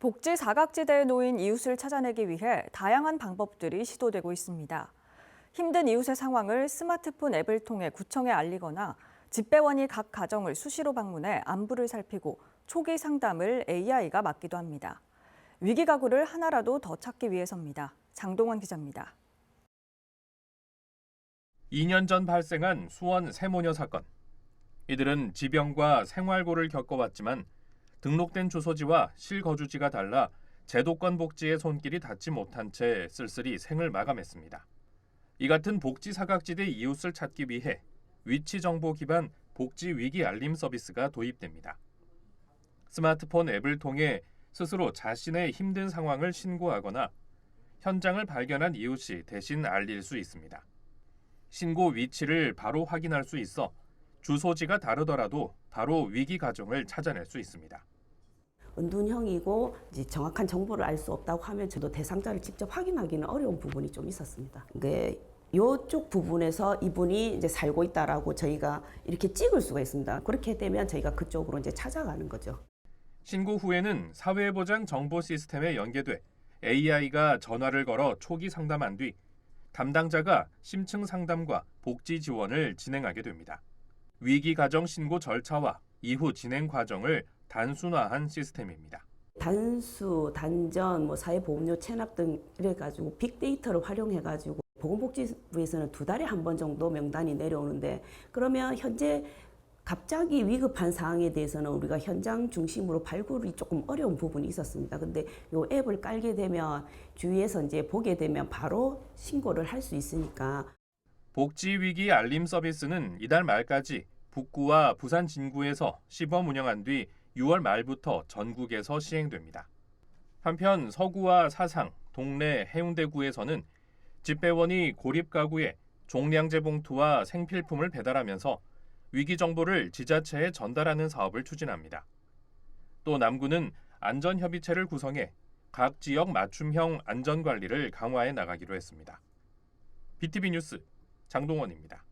복지 사각지대에 놓인 이웃을 찾아내기 위해 다양한 방법들이 시도되고 있습니다. 힘든 이웃의 상황을 스마트폰 앱을 통해 구청에 알리거나 집배원이 각 가정을 수시로 방문해 안부를 살피고 초기 상담을 AI가 맡기도 합니다. 위기 가구를 하나라도 더 찾기 위해서입니다. 장동원 기자입니다. 2년 전 발생한 수원 세모녀 사건. 이들은 지병과 생활고를 겪어왔지만 등록된 주소지와 실거주지가 달라 제도권 복지의 손길이 닿지 못한 채 쓸쓸히 생을 마감했습니다. 이 같은 복지 사각지대 이웃을 찾기 위해 위치 정보 기반 복지 위기 알림 서비스가 도입됩니다. 스마트폰 앱을 통해 스스로 자신의 힘든 상황을 신고하거나 현장을 발견한 이웃이 대신 알릴 수 있습니다. 신고 위치를 바로 확인할 수 있어 주소지가 다르더라도 바로 위기 가정을 찾아낼 수 있습니다. 은둔형이고 이제 정확한 정보를 알 수 없다고 하면 저도 대상자를 직접 확인하기는 어려운 부분이 좀 있었습니다. 그 요쪽 부분에서 이분이 이제 살고 있다라고 저희가 이렇게 찍을 수가 있습니다. 그렇게 되면 저희가 그쪽으로 이제 찾아가는 거죠. 신고 후에는 사회보장 정보 시스템에 연계돼 AI가 전화를 걸어 초기 상담한 뒤 담당자가 심층 상담과 복지 지원을 진행하게 됩니다. 위기 가정 신고 절차와 이후 진행 과정을 단순화한 시스템입니다. 단수, 단전, 뭐 사회보험료 체납 등 이래 가지고 빅데이터를 활용해 가지고 보건복지부에서는 두 달에 한 번 정도 명단이 내려오는데 그러면 현재 갑자기 위급한 상황에 대해서는 우리가 현장 중심으로 발굴이 조금 어려운 부분이 있었습니다. 근데 요 앱을 깔게 되면 주위에서 이제 보게 되면 바로 신고를 할 수 있으니까 복지 위기 알림 서비스는 이달 말까지 북구와 부산 진구에서 시범 운영한 뒤 6월 말부터 전국에서 시행됩니다. 한편 서구와 사상, 동래 해운대구에서는 집배원이 고립 가구에 종량제 봉투와 생필품을 배달하면서 위기 정보를 지자체에 전달하는 사업을 추진합니다. 또 남구는 안전협의체를 구성해 각 지역 맞춤형 안전관리를 강화해 나가기로 했습니다. BTV 뉴스 장동원입니다.